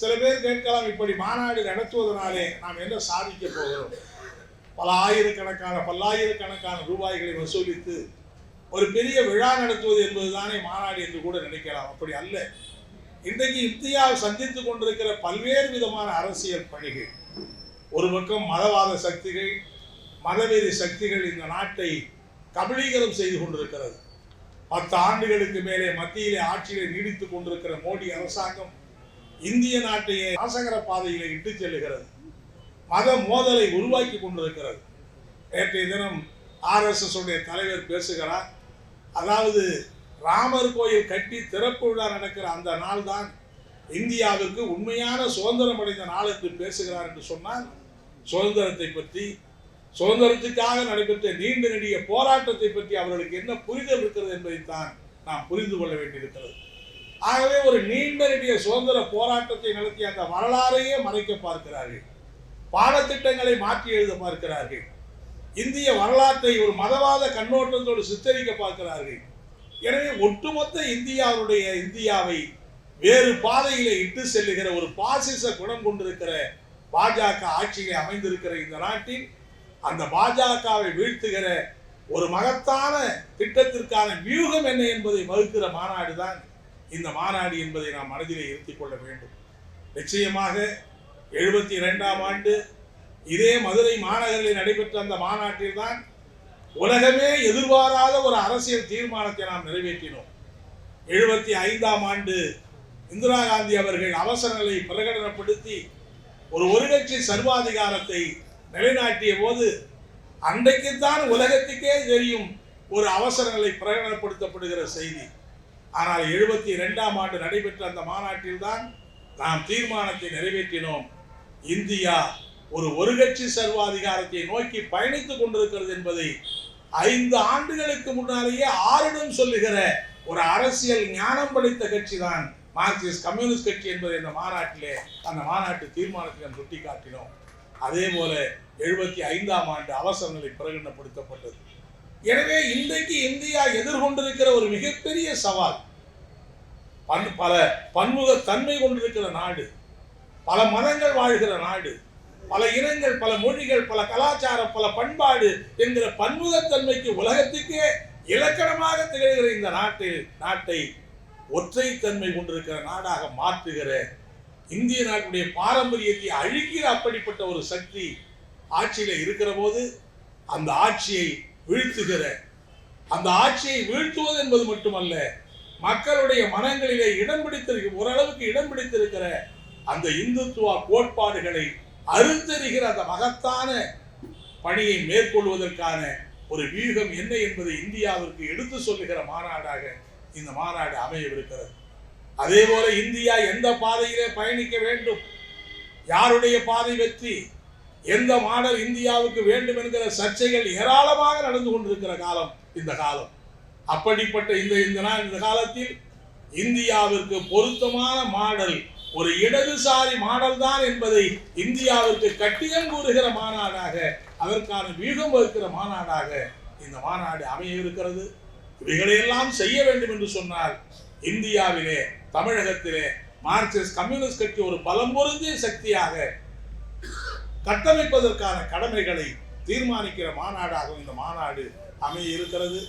சில பேர் கேட்கலாம் இப்படி மாநாடு நடத்துவதனாலே நாம் என்ன சாதிக்க போகிறோம்? பல ஆயிரக்கணக்கான பல்லாயிரக்கணக்கான ரூபாய்களை வசூலித்து ஒரு பெரிய விழா நடத்துவது என்பதுதானே மாநாடு என்று கூட நினைக்கலாம். அப்படி அல்ல. இன்றைக்கு இந்தியா சந்தித்து கொண்டிருக்கிற பல்வேறு விதமான அரசியல் பணிகள். ஒரு பக்கம் மதவாத சக்திகள் மதவெறி சக்திகள் இந்த நாட்டை கபலீகரம் செய்து கொண்டிருக்கிறது. பத்து ஆண்டுகளுக்கு மேலே மத்தியிலே ஆட்சியை நீடித்துக் கொண்டிருக்கிற மோடி அரசாங்கம் இந்திய நாட்டையே நாசகர பாதையில் இட்டு செல்லுகிறது. மத மோதலை உருவாக்கி கொண்டிருக்கிறது. நேற்றைய தினம் ஆர்எஸ்எஸ் உடைய தலைவர் பேசுகிறார். அதாவது ராமர் கோயில் கட்டி திறப்பு விழா நடக்கிற அந்த நாள் தான் இந்தியாவிற்கு உண்மையான சுதந்திரம் அடைந்த நாள் என்று பேசுகிறார் என்று சொன்னால் சுதந்திரத்தை பற்றி சுதந்திரத்துக்காக நடைபெற்ற நீண்ட நெடிய போராட்டத்தை பற்றி அவர்களுக்கு என்ன புரிதல் இருக்கிறது என்பதைத்தான் நாம் புரிந்து கொள்ள வேண்டியிருக்கிறது. ஆகவே ஒரு நீண்ட சுதந்திர போராட்டத்தை நடத்திய அந்த வரலாறையே மறைக்க பார்க்கிறார்கள். பாடத்திட்டங்களை மாற்றி எழுத பார்க்கிறார்கள். இந்திய வரலாற்றை ஒரு மதவாத கண்ணோட்டத்தோடு சித்தரிக்க பார்க்கிறார்கள். எனவே ஒட்டுமொத்த இந்தியாவுடைய இந்தியாவை வேறு பாதையில் இட்டு செல்லுகிற ஒரு பாசிச குணம் கொண்டிருக்கிற பாஜக ஆட்சியிலே அமைந்திருக்கிற இந்த நாட்டில் அந்த பாஜகவை வீழ்த்துகிற ஒரு மகத்தான திட்டத்திற்கான வியூகம் என்ன என்பதை வகுக்கிற மாநாடு தான் இந்த மாநாடு என்பதை நாம் மனதிலே இருத்திக் கொள்ள வேண்டும். நிச்சயமாக எழுபத்தி இரண்டாம் ஆண்டு இதே மதுரை மாநகரில் நடைபெற்ற அந்த மாநாட்டில் தான் உலகமே எதிர்பாராத ஒரு அரசியல் தீர்மானத்தை நாம் நிறைவேற்றினோம். எழுபத்தி ஐந்தாம் ஆண்டு இந்திரா காந்தி அவர்கள் அவசர நிலை பிரகடனப்படுத்தி ஒரு ஒருகட்சி சர்வாதிகாரத்தை நிலைநாட்டிய போது அன்றைக்குத்தான் உலகத்துக்கே தெரியும் ஒரு அவசர நிலை பிரகடனப்படுத்தப்படுகிற செய்தி. ஆனால் எழுபத்தி ரெண்டாம் ஆண்டு நடைபெற்ற அந்த மாநாட்டில் தான் நாம் தீர்மானத்தை நிறைவேற்றினோம். இந்தியா ஒரு ஒருகட்சி சர்வாதிகாரத்தை நோக்கி பயணித்துக் கொண்டிருக்கிறது என்பதை ஐந்து ஆண்டுகளுக்கு முன்னாலேயே ஆரிடம் சொல்லுகிற ஒரு அரசியல் ஞானம் படைத்த கட்சி தான் மார்க்சிஸ்ட் கம்யூனிஸ்ட் கட்சி என்பதை இந்த மாநாட்டிலே அந்த மாநாட்டு தீர்மானத்தை நாம் சுட்டிக்காட்டினோம். அதே போல எழுபத்தி ஐந்தாம் ஆண்டு அவசர நிலை பிரகடனப்படுத்தப்பட்டது. எனவே இன்றைக்கு இந்தியா எதிர்கொண்டிருக்கிற ஒரு மிகப்பெரிய சவால் பன் பல பன்முக தன்மை கொண்டிருக்கிற நாடு பல மதங்கள் வாழ்கிற நாடு பல இனங்கள் பல மொழிகள் பல கலாச்சாரம் பல பண்பாடு என்கிற பன்முகத்தன்மைக்கு உலகத்துக்கே இலக்கணமாக திகழ்கிற இந்த நாட்டு நாட்டை ஒற்றைத்தன்மை கொண்டிருக்கிற நாடாக மாற்றுகிற இந்திய நாட்டுடைய பாரம்பரியத்தை அழிக்கிற அப்படிப்பட்ட ஒரு சக்தி ஆட்சியில் இருக்கிற போது அந்த ஆட்சியை வீழ்த்துகிற. அந்த ஆட்சியை வீழ்த்துவது என்பது மட்டுமல்ல மக்களுடைய மனங்களிலே இடம் பிடித்திருக்க ஓரளவுக்கு இடம் பிடித்திருக்கிற அந்த இந்துத்துவ கோட்பாடுகளை அறுத்தறிகிற அந்த மகத்தான பணியை மேற்கொள்வதற்கான ஒரு வியூகம் என்ன என்பதை இந்தியாவிற்கு எடுத்து சொல்லுகிற மாநாடாக இந்த மாநாடு அமையவிருக்கிறது. அதே போல இந்தியா எந்த பாதையிலே பயணிக்க வேண்டும்? யாருடைய பாதை வெற்றி? எந்த மாடல் இந்தியாவுக்கு வேண்டும் என்கிற சர்ச்சைகள் ஏராளமாக நடந்து கொண்டிருக்கிற காலம் இந்த காலம். அப்படிப்பட்ட இந்த இந்த நாள் இந்த காலத்தில் இந்தியாவிற்கு பொருத்தமான மாடல் ஒரு இடதுசாரி மாடல் தான் என்பதை இந்தியாவிற்கு கட்டியம் கூறுகிற மாநாடாக அதற்கான வியூகம் வகுக்கிற மாநாடாக இந்த மாநாடு அமைய இருக்கிறது இவைகளையெல்லாம் செய்ய வேண்டும் என்று சொன்னால் இந்தியாவிலே தமிழகத்திலே மார்க்சிஸ்ட் கம்யூனிஸ்ட் கட்சி ஒரு பலம் பொருந்திய சக்தியாக கட்டமைப்பதற்கான கடமைகளை தீர்மானிக்கிற மாநாடாகவும் இந்த மாநாடு அமைய இருக்கிறது.